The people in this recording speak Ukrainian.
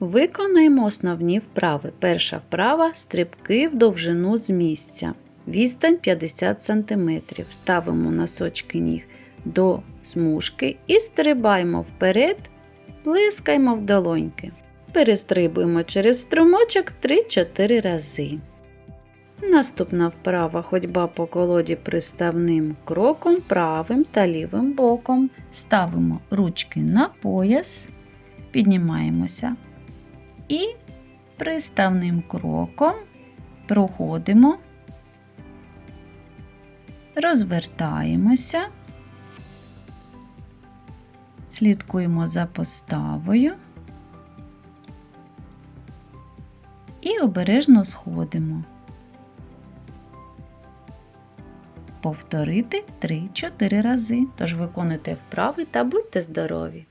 Виконаємо основні вправи. Перша вправа стрибки в довжину з місця. Відстань 50 см. Ставимо носочки ніг до смужки і стрибаємо вперед, плескаємо в долоньки. Перестрибуємо через струмочок 3-4 рази. Наступна вправа ходьба по колоді приставним кроком правим та лівим боком. Ставимо ручки на пояс, піднімаємося і приставним кроком проходимо, розвертаємося, слідкуємо за поставою і обережно сходимо. Повторити 3-4 рази. Тож виконуйте вправи та будьте здорові!